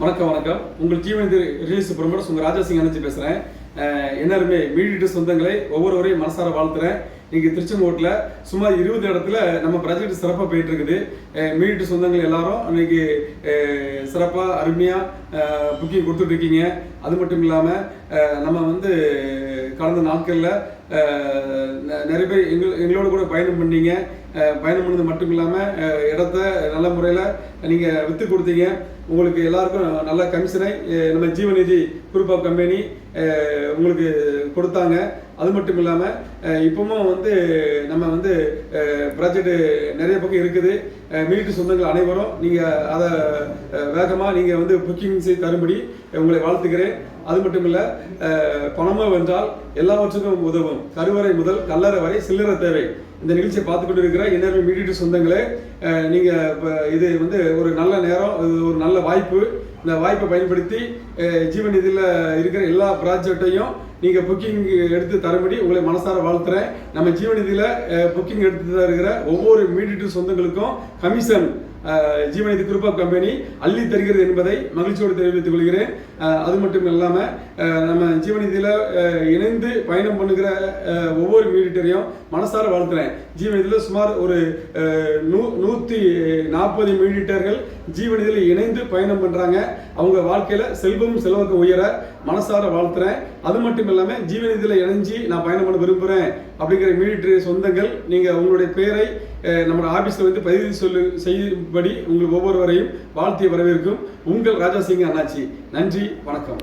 வணக்கம் வணக்கம். உங்கள் ஜீவன் ரிலீஸ் ப்ரொமோட்டர்ஸ் உங்கள் ராஜா சிங் அனர்ஜி பேசுகிறேன் எல்லாருமே மீடிட்டு சொந்தங்களை ஒவ்வொருவரையும் மனசார வாழ்த்துறேன். இங்கே திருச்செங்கோட்டில் சுமார் இருபது இடத்துல நம்ம ப்ராஜெக்ட் சிறப்பாக போயிட்டு இருக்குது சொந்தங்கள் எல்லாரும் இன்னைக்கு சிறப்பாக அருமையாக புக்கிங் கொடுத்துட்ருக்கீங்க அது மட்டும் இல்லாமல் நம்ம வந்து கடந்த நாட்களில் நிறைய பேர் எங்கள் எங்களோட கூட பயணம் பண்ணீங்க. பயணம் பண்ணது மட்டும் இல்லாமல் இடத்த நல்ல முறையில் நீங்கள் விற்று கொடுத்தீங்க. உங்களுக்கு எல்லாருக்கும் நல்ல கமிஷனை நம்ம ஜீவநிதி குரூப் ஆஃப் கம்பெனி உங்களுக்கு கொடுத்தாங்க. அது மட்டும் இல்லாமல் இப்பவும் வந்து நம்ம வந்து ப்ராஜெக்ட் நிறைய பக்கம் இருக்குது. மீட்டு சொந்தங்கள் அனைவரும் நீங்கள் அதை வேகமாக நீங்கள் வந்து புக்கிங் செய்து தரும்படி உங்களை வாழ்த்துக்கிறேன் அது மட்டும் இல்லை பணமோ வென்றால் எல்லாவற்றுக்கும் உதவும். கருவறை முதல் கல்லறை வரை சில்லறை தேவை. இந்த நிகழ்ச்சியை பார்த்து கொண்டு இருக்கிற இன்னொரு மீடியட்டு சொந்தங்களே நீங்கள் இப்போ இது வந்து ஒரு நல்ல நேரம் இது ஒரு நல்ல வாய்ப்பு. இந்த வாய்ப்பை பயன்படுத்தி ஜீவன் இதில் இருக்கிற எல்லா ப்ராஜெக்டையும் நீங்கள் புக்கிங் எடுத்து தரும்படி உங்களை மனசார வாழ்த்துறேன். நம்ம ஜீவன் இதில் புக்கிங் எடுத்து தருகிற ஒவ்வொரு மீடியட்டு சொந்தங்களுக்கும் கமிஷன் அஹ், ஜீவநிதி குரூப் ஆஃப் கம்பெனி அள்ளி தருகிறது என்பதை மகிழ்ச்சியோடு தெரிவித்துக் கொள்கிறேன். அது மட்டும் இல்லாமல் நம்ம ஜீவனிதியில் இணைந்து பயணம் பண்ணுகிற ஒவ்வொரு மீடிட்டரையும் மனசார வாழ்த்துறேன். ஜீவனிதியில் சுமார் ஒரு நூ நூற்றி நாற்பது மீடிட்டர்கள் ஜீவநிதியில் இணைந்து பயணம் பண்ணுறாங்க அவங்க வாழ்க்கையில் செல்வம் செல்வாக்கு உயர மனசார வாழ்த்துறேன். அது மட்டும் இல்லாமல் ஜீவனிதியில் இணைஞ்சி நான் பயணம் பண்ண விரும்புகிறேன் அப்படிங்கிற மீடிட்டரி சொந்தங்கள் நீங்கள் உங்களுடைய பேரை நம்மளோட ஆஃபீஸில் வந்து பதிவு சொல்லு படி உங்கள் ஒவ்வொருவரையும் வாழ்த்திய வரவேற்கும் உங்கள் ராஜாசிங்க அண்ணாச்சி. நன்றி வணக்கம்.